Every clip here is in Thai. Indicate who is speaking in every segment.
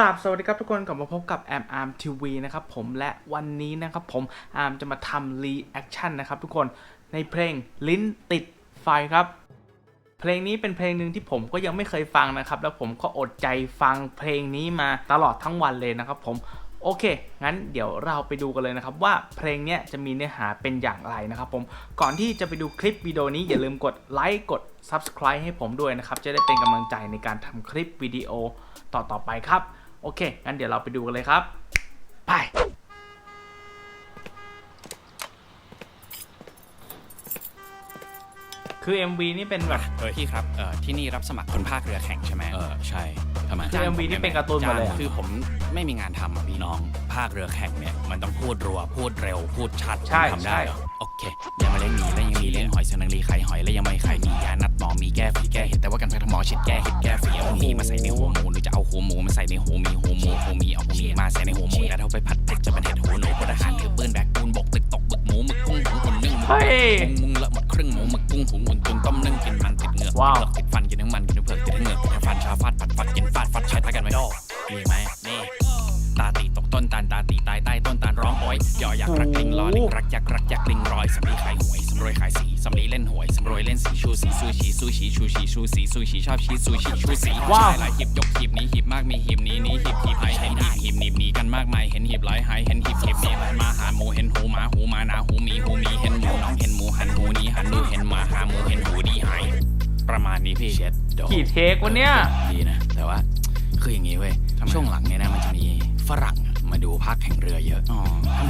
Speaker 1: ราบสวัสดีครับทุกคนกลับมาพบกับแอมอาร์มทีวีนะครับผมและวันนี้นะครับผมอาร์มจะมาทำรีแอคชั่นนะครับทุกคนในเพลงลิ้นติดไฟครับ เพลงนี้เป็นเพลงหนึ่งที่ผมก็ยังไม่เคยฟังนะครับ แล้วผมก็อดใจฟังเพลงนี้มาตลอดทั้งวันเลยนะครับผมโอเค งั้นเดี๋ยวเราไปดูกันเลยนะครับ ว่าเพลงนี้จะมีเนื้อหาเป็นอย่างไรนะครับผม ก่อนที่จะไปดูคลิปวิดีโอนี้อย่าลืมกดไลค์กด Subscribe ให้ผมด้วยนะครับ จะได้เป็นกำลังใจในการทำคลิปวิดีโอต่อๆไปครับ โอเค งั้นเดี๋ยวเราไปดูกันเลยครับ ไป คือ MV นี่เป็นแบบ
Speaker 2: เออพี่ครับเออที่นี่รับสมัครคนภาคเรือแข่งใช่ไหม
Speaker 3: เออใช่ทำไม
Speaker 1: คือ MV นี่เป็นการ์ตูนหมดเลยอะ
Speaker 2: จ้างคือผมไม่มีงานทำอะพี่
Speaker 3: น้อง ภาคเรือแข่งเนี่ย มันต้องพูดรัว พูดเร็ว พูดชัด
Speaker 1: ใช่
Speaker 3: ทำได้เหรอ
Speaker 1: ใช่
Speaker 3: โอเคยังมาเล่นหมีแล้วยังมีเล่นห อยเสนังรีไข่หอยแล้วยังไม่ไข่มียานัดหมอมีแก้ฝีแก้เห็ดแต่ว่ากันแพทย์หมอฉีดแก้เห็ดแก้ฝีเอาหมีมาใส่ในหัวหมูหรือจะเอาหัวหมูมาใส่ในหัวหมีหัวหมูหัวหมีเอาหัวหมีมาใส่ในหัวหมูแล้วเอาไปผัดเผ็ดจะเป็นเห็ดหัวหนูพลทหารถือปืนแบกปูนบกตึกตกบึกหมูหมึกกุ้งหมูหุ่นนึ่งหมู
Speaker 1: เฮ้ย
Speaker 3: มุงมุงละหมดครึ่งหมูหมึกกุ้งหุงหุ่นตุนต้มนึ่งกินมันติดเหงือก
Speaker 1: ว้าว
Speaker 3: ติดเผือกติดฟันกินทั้งมันกินทั้งเผือกติดทั้งเหงือกติดทั้งฟันชาฟาดปัดฟัดกินฟาดฟัดใช้ทักกันไหมโดมีไหม ยยอยักษ์รักลิงรอลิงรักยักษ์รักยักษ์ลิงรอยสำลีขายหวยสำรวยขายสีสำลีเล่นหวยสำรวยเล่นสีชูสีซูชีซูชีชูชีชูสีซูชีชอบชีซูชีชูสี
Speaker 1: ว้าว
Speaker 3: ชยหลายหีบยกหีบนี้หีบมากมีหีบนี้นี้หีบหีบหายเห็นหีบหีบหนีบหนีกันมากมายเห็นหีบหลายหายเห็นหีบหีบหนีมาหาหมูเห็นหูหมาหูหมานาหูหมีหูหมีเห็นหมูน้องเห็นหมูหันหูนี้หันดูเห็นหมาหาหมูเห็นหูดีหายประมาณนี้พี่เช็ดโด
Speaker 1: กี่เทควะเนี่ย
Speaker 3: ดีนะแต่ว่าคืออย่างนี้เว้ยช่วงหลังเนี่ยนะมันจะมีฝรั่ง อะมาดูภาคแข่งเรือเยอะ
Speaker 2: อ๋อ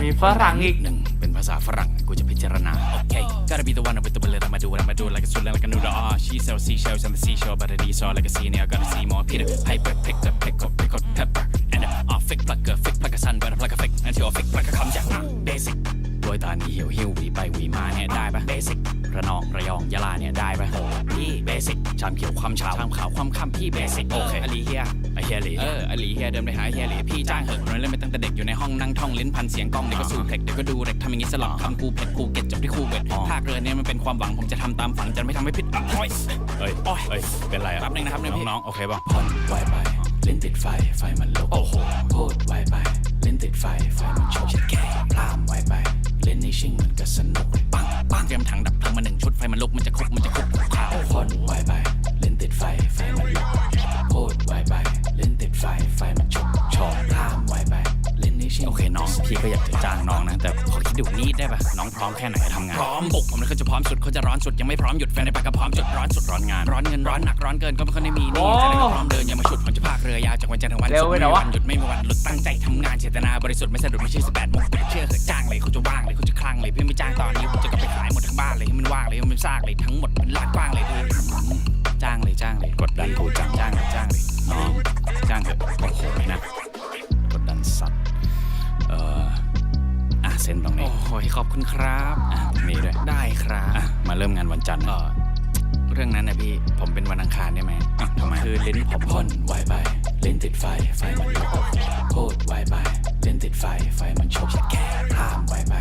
Speaker 1: มีฝรั่งอีก
Speaker 3: หนึ่งเป็นภาษาฝรั่งกูจะพิจารณา โอเค gotta be the one with the bullet I'ma do it I'ma do it like a sword like a noodle ah she sells seashells on the seashore but it is all like a sea now gotta see more Peter Piper pick up pick up pick up pepper and a fake plucker fake plucker sun but plucker fake until a fake plucker คำจาก basic โดยตานีเหี่ยวหิ้วหวีไปหวีมาเนี่ยได้ปะ basic ระนองระยองยะลาเนี่ยได้ปะ โอ้พี่ basic ชามเขียวความเช้าชามขาวความค่ำพี่ basic โอเค
Speaker 2: อลีเฮีย
Speaker 3: ไอเฮียหลี
Speaker 2: เอออลีเฮียเดินไปหาเฮียหลีพี่จ้างเหอะ
Speaker 3: เราเล่นมาตั้งแต่เด็กอยู่ในห้องนั่งท่องลิ้นพันเสียงกล้องเดี๋ยวก็สูเพล็กเดี๋ยวก็ดูเด็กทำอย่างนี้สลับคำกูเผ็ดกูเก็ตจบที่คู่เวทภาคเรือเนี่ยมันเป็นความหวังผมจะทำตามฝันจะไม่ทำให้ผิดหวังโอ้ยเฮ้ยเฮ้ยเป็นไรอะ
Speaker 2: แป๊บนึงนะครับเนี่ยพี่
Speaker 3: น้องๆโอเคป่ะผ่อนไวไปลิ้นติดไฟไฟมันลุกโอ้โหพูดไว ดดูนิดได้ปะ
Speaker 2: น้องพร้อมแค่ไหนทำงาน
Speaker 3: พร้อมบุกผมเลยเขาจะพร้อมสุดเขาจะร้อนสุดยังไม่พร้อมหยุดแฟนในปากก็พร้อมจุดร้อนสุดร้อนงานร้อนเงินร้อนหนักร้อนเกินก็ไม่ค่อยได้มีนี่
Speaker 1: โอ้
Speaker 3: แต่ก็พร้อมเดินอย่ามาฉุดผมจะพากเรือยาวจากวันจันทร์ถึงวัน
Speaker 1: เร็ว
Speaker 3: ศุกร์
Speaker 1: ไป
Speaker 3: ไม่
Speaker 1: หน่อ
Speaker 3: มี
Speaker 1: ยวะ
Speaker 3: วันหยุดไม่มีวันหลุดตั้งใจทำงานเจตนาบริสุทธิ์ไม่สะดุดไม่ใช่สิบแปดโมงเชื่อเหอะจ้างเลยเขาจะว่างเลยเขาจะคลั่งเลยพี่ไม่จ้างตอนนี้ผมจะกลับไปขายหมดทั้งบ้านเลยให้มันว่างเลยให้มันซากเลยทั้งหมดมันลาดกว้างเลย อ้
Speaker 2: ยขอบคุณครับ
Speaker 3: อะมีด้วย
Speaker 2: ได้ครับ
Speaker 3: อะมาเริ่มงานวันจันทร์
Speaker 2: เออเรื่องนั้นนะพี่ผมเป็นวันอังคารได้ไหม
Speaker 3: อะทำไม
Speaker 2: คือลิ้นผม
Speaker 3: พ่นไวไปเล่นติดไฟไฟมันลุกโคตรไวไปเล่นติดไฟไฟมันชกแค่พลามไวไป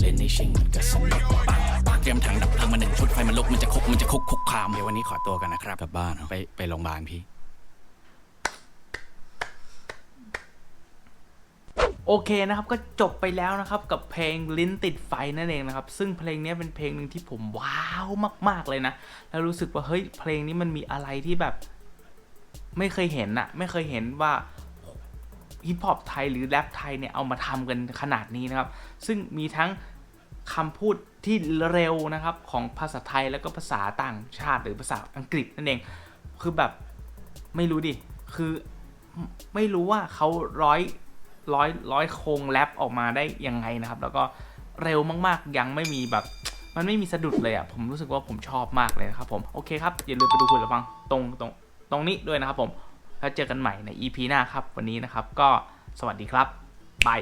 Speaker 3: เล่นนี่ชิงมันก็สนุกปังปังเตรียมถังดับเพลิงมาหนึ่งชุดไฟมันลุกมันจะคุกมันจะคุกคุกคาม
Speaker 2: เดี๋ยววันนี้ขอตัวกันนะครับ
Speaker 3: กลับบ้านเหรอ
Speaker 2: ไปไปโรงพยาบาลพี่
Speaker 1: โอเคนะครับก็จบไปแล้วนะครับกับเพลงลิ้นติดไฟนั่นเองนะครับ ซึ่งเพลงนี้เป็นเพลงหนึ่งที่ผมว้าวมาก ๆเลยนะ แล้วรู้สึกว่าเฮ้ยเพลงนี้มันมีอะไรที่แบบ ไม่เคยเห็นอะไม่เคยเห็นว่าฮิปฮอปไทยหรือแรปไทยเนี่ยเอามาทำกันขนาดนี้นะครับ ซึ่งมีทั้งคำพูดที่เร็วนะครับของภาษาไทยแล้วก็ภาษาต่างชาติหรือภาษาอังกฤษนั่นเอง คือแบบไม่รู้ดิ คือไม่ไม่รู้ว่าเขาร้อย ร้อยร้อยโครงแรปออกมาได้ยังไงนะครับ แล้วก็เร็วมากๆ ยังไม่มีแบบ มันไม่มีสะดุดเลยอะ่ะ ผมรู้สึกว่าผมชอบมากเลยนะครับผม โอเคครับ อย่าลืมไปดูคุณระฟังตรงตรงตรงนี้ด้วยนะครับผม แล้วเจอกันใหม่ใน EP หน้าครับ วันนี้นะครับ ก็สวัสดีครับบาย